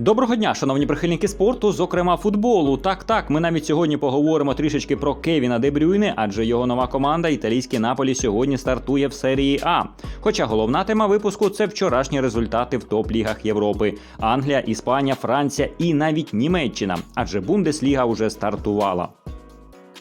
Доброго дня, шановні прихильники спорту, зокрема футболу. Так, так, ми навіть сьогодні поговоримо трішечки про Кевіна Де Брюйне, адже його нова команда італійський Наполі сьогодні стартує в серії А. Хоча головна тема випуску це вчорашні результати в топ-лігах Європи: Англія, Іспанія, Франція і навіть Німеччина, адже Бундесліга вже стартувала.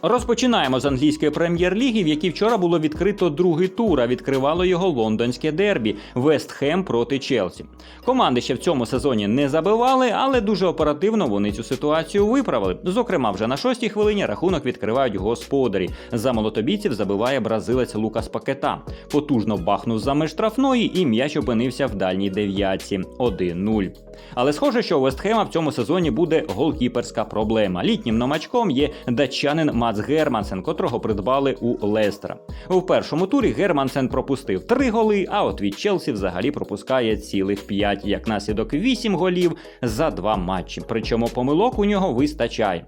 Розпочинаємо з англійської прем'єр-ліги, в якій вчора було відкрито другий тур, а відкривало його лондонське дербі Вест Хем проти Челсі. Команди ще в цьому сезоні не забивали, але дуже оперативно вони цю ситуацію виправили. Зокрема, вже на шостій хвилині рахунок відкривають господарі. За молотобійців забиває бразилець Лукас Пакета. Потужно бахнув за меж штрафної, і м'яч опинився в дальній дев'ятці 1-0. Але схоже, що у Вестхема в цьому сезоні буде голкіперська проблема. Літнім номачком є датчанин Мац Германсен, котрого придбали у Лестера. У першому турі Германсен пропустив три голи, а от від Челсі взагалі пропускає цілих п'ять, як наслідок вісім голів за два матчі. Причому помилок у нього вистачає.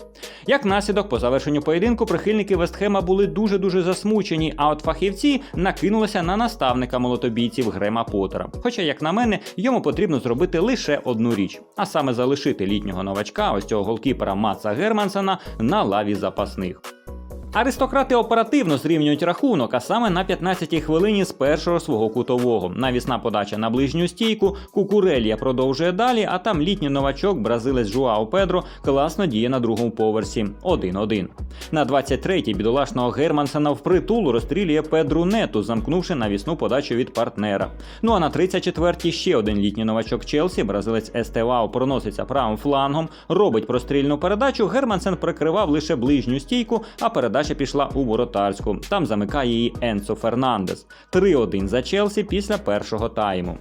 Як наслідок, по завершенню поєдинку прихильники Вестхема були дуже дуже засмучені. А от фахівці накинулися на наставника молотобійців Грема Поттера. Хоча, як на мене, йому потрібно зробити лише одну річ, а саме залишити літнього новачка, ось цього голкіпера Маца Германсена, на лаві запасних. Аристократи оперативно зрівнюють рахунок, а саме на 15-й хвилині з першого свого кутового. Навісна подача на ближню стійку, Кукурелія продовжує далі, а там літній новачок, бразилець Жуао Педро, класно діє на другому поверсі 1-1. На 23-й бідолашного Германсена впритул розстрілює Педру Нету, замкнувши навісну подачу від партнера. Ну а на 34-й ще один літній новачок Челсі, бразилець Естевао проноситься правим флангом, робить прострільну передачу. Германсен прикривав лише ближню стійку, а передача пішла у воротарську. Там замикає її Енсо Фернандес. 3-1 за Челсі після першого тайму.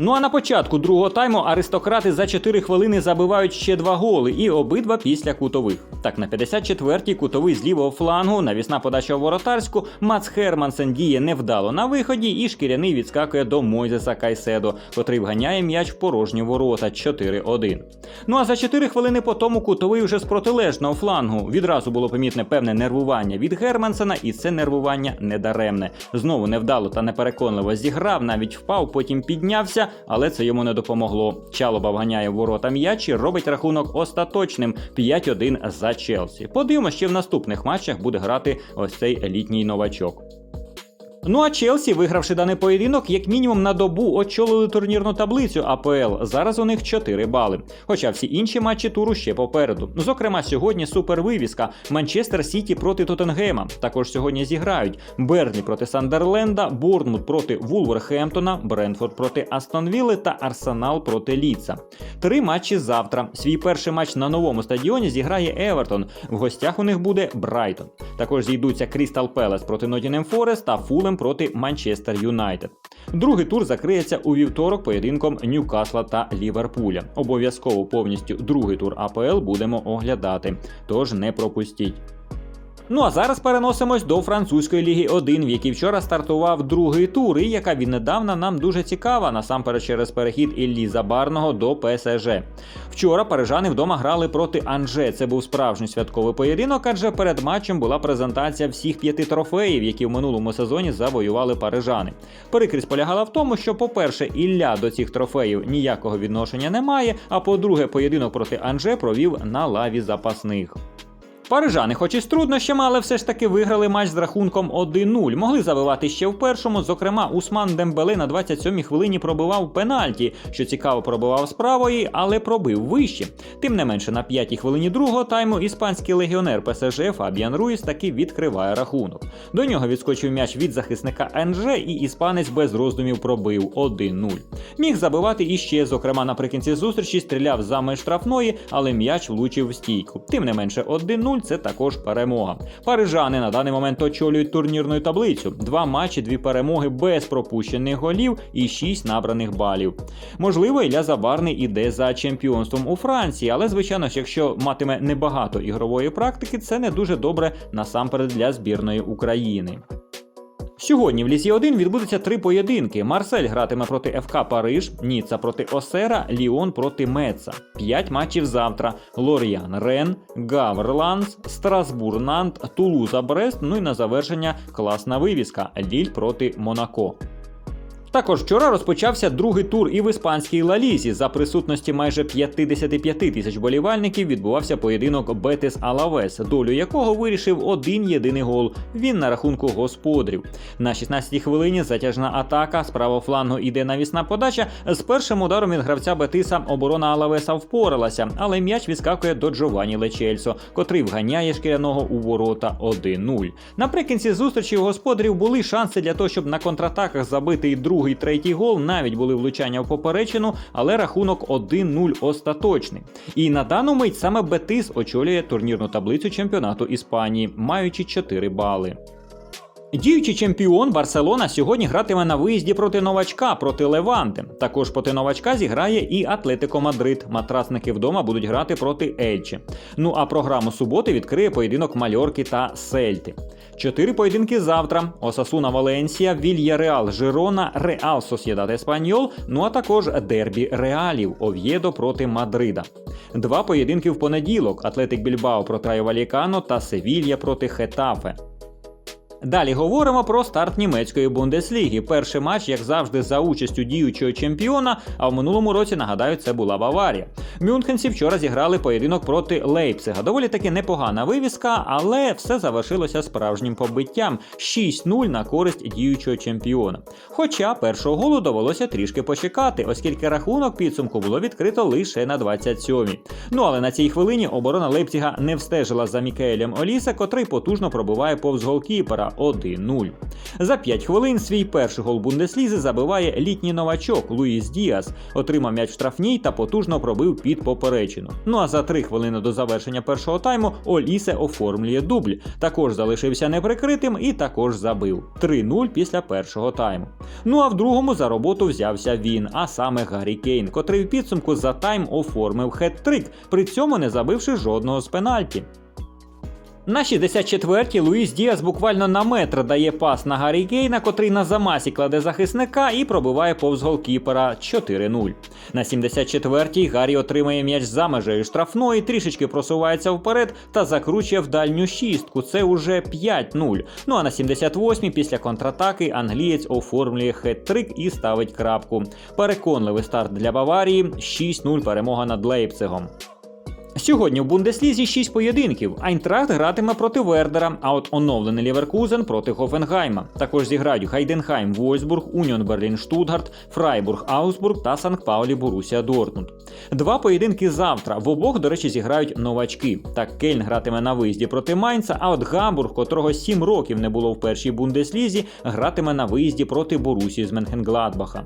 Ну а на початку другого тайму аристократи за 4 хвилини забивають ще два голи, і обидва після кутових. Так, на 54-й кутовий з лівого флангу, навісна подача в воротарську, Мац Хермансен діє невдало на виході, і шкіряний відскакує до Мойзеса Кайседо, котрий вганяє м'яч в порожні ворота 4-1. Ну а за 4 хвилини по тому кутовий вже з протилежного флангу. Відразу було помітне певне нервування від Германсена, і це нервування недаремне. Знову невдало та непереконливо зіграв, навіть впав, потім піднявся але це йому не допомогло. Чалоба вганяє ворота м'яч і робить рахунок остаточним 5-1 за Челсі. Подивимося, ще в наступних матчах буде грати ось цей елітній новачок. Ну а Челсі, вигравши даний поєдинок, як мінімум на добу очолили турнірну таблицю АПЛ. Зараз у них 4 бали. Хоча всі інші матчі туру ще попереду. Зокрема, сьогодні супервивіска Манчестер Сіті проти Тоттенгема. Також сьогодні зіграють Берлі проти Сандерленда, Борнмут проти Вулверхемптона, Брентфорд проти Астонвілли та Арсенал проти Ліца. Три матчі завтра. Свій перший матч на новому стадіоні зіграє Евертон. В гостях у них буде Брайтон. Також зійдуться Крістал Пелес проти Нотінем Форест та Фулем проти Манчестер Юнайтед. Другий тур закриється у вівторок поєдинком Ньюкасла та Ліверпуля. Обов'язково повністю другий тур АПЛ будемо оглядати, тож не пропустіть. Ну а зараз переносимось до французької ліги 1, в якій вчора стартував другий тур, і яка віднедавна нам дуже цікава, насамперед через перехід Іллі Забарного до ПСЖ. Вчора парижани вдома грали проти Анже. Це був справжній святковий поєдинок, адже перед матчем була презентація всіх п'яти трофеїв, які в минулому сезоні завоювали парижани. Прикрість полягала в тому, що, по-перше, Ілля до цих трофеїв ніякого відношення не має. А по-друге, поєдинок проти Анже провів на лаві запасних. Парижани, хоч і з труднощами, але все ж таки виграли матч з рахунком 1-0. Могли забивати ще в першому. Зокрема, Усман Дембеле на 27-й хвилині пробивав пенальті, що цікаво пробивав з правої, але пробив вище. Тим не менше, на 5-й хвилині другого тайму іспанський легіонер ПСЖ Фабіан Руїс таки відкриває рахунок. До нього відскочив м'яч від захисника Енже, і іспанець без роздумів пробив 1-0. Міг забивати іще, зокрема, наприкінці зустрічі стріляв за меж штрафної, але м'яч влучив в стійку. Тим не менше, 1-0 це також перемога. Парижани на даний момент очолюють турнірну таблицю. Два матчі, дві перемоги без пропущених голів і шість набраних балів. Можливо, Ілля Забарний іде за чемпіонством у Франції, але звичайно, ж, якщо матиме небагато ігрової практики, це не дуже добре насамперед для збірної України. Сьогодні в Лізі 1 відбудуться три поєдинки. Марсель гратиме проти ФК Париж, Ніцца проти Осера, Ліон проти Меца. П'ять матчів завтра: Лоріан Рен, Гаврланс, Страсбур Нант, Тулуза Брест. Ну і на завершення класна вивіска Ліль проти Монако. Також вчора розпочався другий тур і в іспанській Лалізі. За присутності майже 55 тисяч болівальників відбувався поєдинок Бетес Алавес, долю якого вирішив один єдиний гол. Він на рахунку господарів. На 16-й хвилині затяжна атака з правого флангу іде навісна подача. З першим ударом від гравця Бетиса оборона Алавеса впоралася, але м'яч відскакує до Джованні Лечельсо, котрий вганяє шкіряного у ворота 1-0. Наприкінці зустрічі господарів були шанси для того, щоб на контратаках забити і другий, третій гол. Навіть були влучання в поперечину, але рахунок 1-0 остаточний. І на дану мить саме Бетис очолює турнірну таблицю чемпіонату Іспанії, маючи 4 бали. Діючий чемпіон Барселона сьогодні гратиме на виїзді проти новачка проти Леванти. Також проти новачка зіграє і Атлетико Мадрид. Матрасники вдома будуть грати проти Ельчі. Ну а програму суботи відкриє поєдинок Мальорки та Сельти. Чотири поєдинки завтра: Осасуна Валенсія, Вільяреал Жирона, Реал Сосєдад Еспаньол. Ну а також Дербі Реалів Ов'єдо проти Мадрида. Два поєдинки в понеділок: Атлетик Більбао проти Валікано та Севілья проти Хетафе. Далі говоримо про старт німецької бундесліги. Перший матч, як завжди, за участю діючого чемпіона. А в минулому році нагадаю, це була Баварія. Мюнхенці вчора зіграли поєдинок проти Лейпцига. Доволі таки непогана вивіска, але все завершилося справжнім побиттям 6-0 на користь діючого чемпіона. Хоча першого голу довелося трішки почекати, оскільки рахунок підсумку було відкрито лише на 27-й. Ну але на цій хвилині оборона Лейпцига не встежила за Мікаелем Оліса, котрий потужно пробиває повз голкіпера 1-0. За 5 хвилин свій перший гол Бундеслізи забиває літній новачок Луїс Діас, отримав м'яч в штрафній та потужно пробив під поперечину. Ну а за 3 хвилини до завершення першого тайму Олісе оформлює дубль. Також залишився неприкритим і також забив 3-0 після першого тайму. Ну а в другому за роботу взявся він, а саме Гаррі Кейн, котрий в підсумку за тайм оформив хет-трик, при цьому не забивши жодного з пенальті. На 64-й Луїс Діас буквально на метр дає пас на Гаррі Кейна, котрий на замасі кладе захисника і пробиває повз голкіпера 4-0. На 74-й Гаррі отримає м'яч за межею штрафної, трішечки просувається вперед та закручує в дальню шістку. Це уже 5-0. Ну а на 78-й після контратаки англієць оформлює хет-трик і ставить крапку. Переконливий старт для Баварії 6-0 перемога над Лейпцигом. Сьогодні в Бундеслізі 6 поєдинків. Айнтрахт гратиме проти Вердера, а от оновлений Ліверкузен проти Хофенгайма. Також зіграють Хайденхайм, Вольсбург, Уніон Берлін, Штутгарт, Фрайбург, Аусбург та Санкт Паулі Борусія Дортмунд. Два поєдинки завтра. В обох, до речі, зіграють новачки. Так Кельн гратиме на виїзді проти Майнца, а от Гамбург, котрого 7 років не було в першій Бундеслізі, гратиме на виїзді проти Борусії з Менхенгладбаха.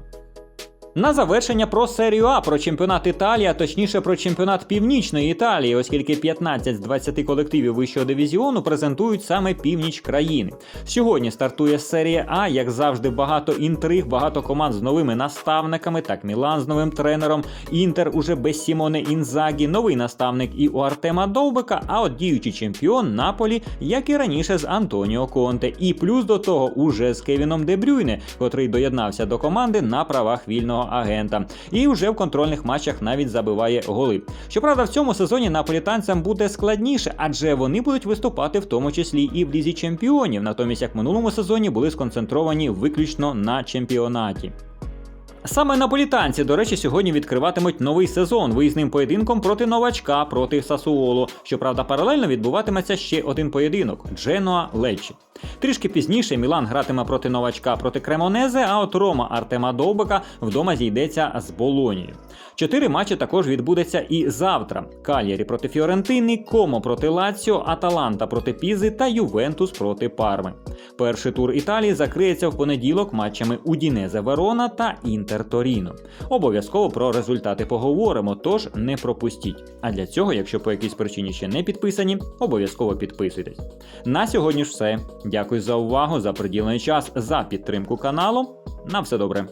На завершення про серію А про чемпіонат Італії, а точніше про чемпіонат Північної Італії, оскільки 15 з 20 колективів вищого дивізіону презентують саме північ країни. Сьогодні стартує серія А, як завжди, багато інтриг, багато команд з новими наставниками. Так, Мілан з новим тренером, Інтер уже без Сімоне Інзагі, новий наставник і у Артема Довбика. А от діючий чемпіон Наполі, як і раніше з Антоніо Конте. І плюс до того уже з Кевіном Дебрюйне, котрий доєднався до команди на правах вільного агента, і вже в контрольних матчах навіть забиває голи. Щоправда, в цьому сезоні наполітанцям буде складніше, адже вони будуть виступати в тому числі і в лізі чемпіонів, натомість як в минулому сезоні були сконцентровані виключно на чемпіонаті. Саме наполітанці, до речі, сьогодні відкриватимуть новий сезон виїзним поєдинком проти новачка проти Сасуоло. Щоправда, паралельно відбуватиметься ще один поєдинок Дженуа Лечі. Трішки пізніше Мілан гратиме проти новачка проти Кремонезе, а от Рома Артема Довбика вдома зійдеться з Болонією. Чотири матчі також відбудеться і завтра: Кальєрі проти Фіорентини, Комо проти Лаціо, Аталанта проти Пізи та Ювентус проти Парми. Перший тур Італії закриється в понеділок матчами Удінезе Верона та Інтер Торіно. Обов'язково про результати поговоримо, тож не пропустіть. А для цього, якщо по якійсь причині ще не підписані, обов'язково підписуйтесь. На сьогодні ж все. Дякую за увагу, за приділений час, за підтримку каналу. На все добре.